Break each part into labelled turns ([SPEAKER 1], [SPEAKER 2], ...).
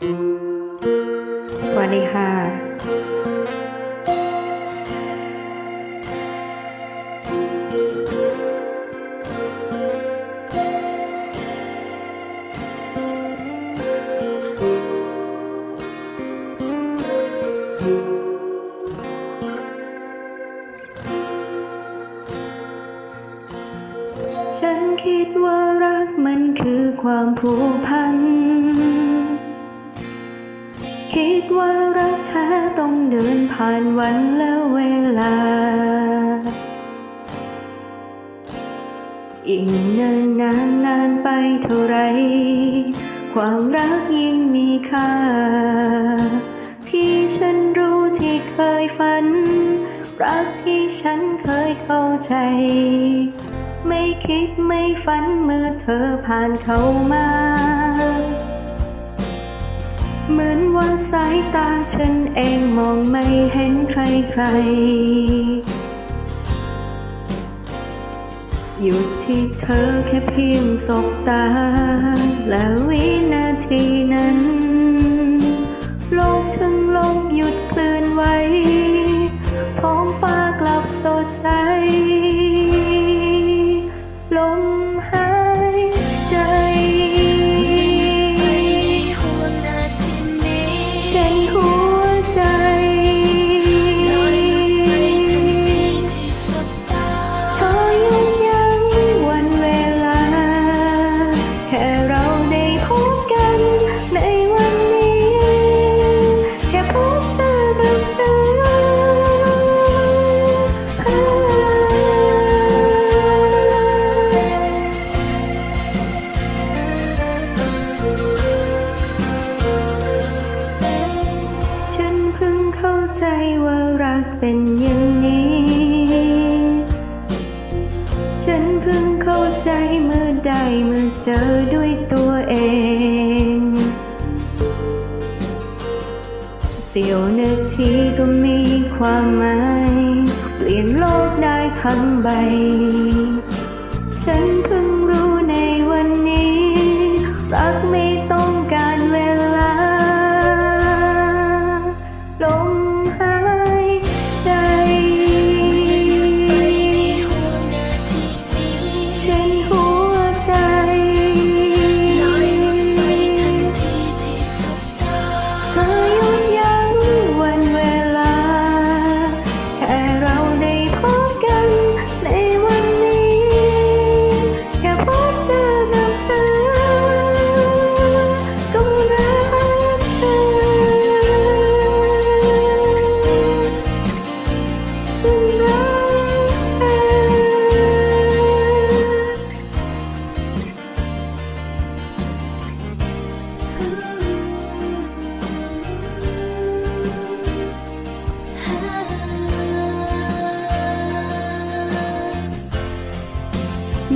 [SPEAKER 1] สวัสดีค่ะ ฉันคิดว่ารักมันคือความผูกพัน คิดว่ารักแท้ต้องเดินผ่านวันและเวลา ยิ่งเนินนานนานไปเท่าไร ความรักยิ่งมีค่า ที่ฉันรู้ที่เคยฝัน รักที่ฉันเคยเข้าใจ ไม่คิดไม่ฝันเมื่อเธอผ่านเข้ามา เหมือนว่าสายตาฉันเองมองไม่เห็นใครใครๆหยุดที่เธอแค่เพียงสบตา และวินาทีนั้น โลกทั้งโลกหยุดเคลื่อนไหวท้องฟ้ากลับสดใส ใจ
[SPEAKER 2] ว่า
[SPEAKER 1] รักเป็นอย่างนี้ ฉันเพิ่งเข้าใจเมื่อได้มาเจอด้วยตัวเอง เสียวนาทีก็มีความหมาย เปลี่ยนโลกได้ทั้งใบ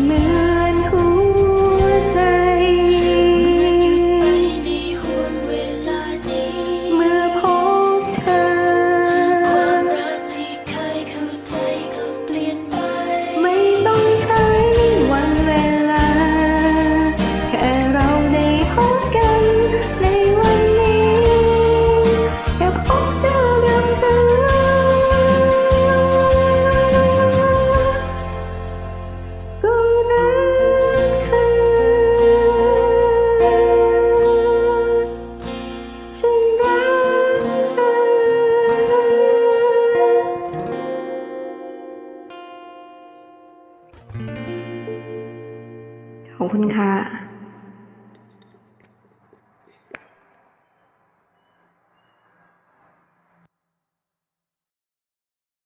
[SPEAKER 1] เคุณค่ะ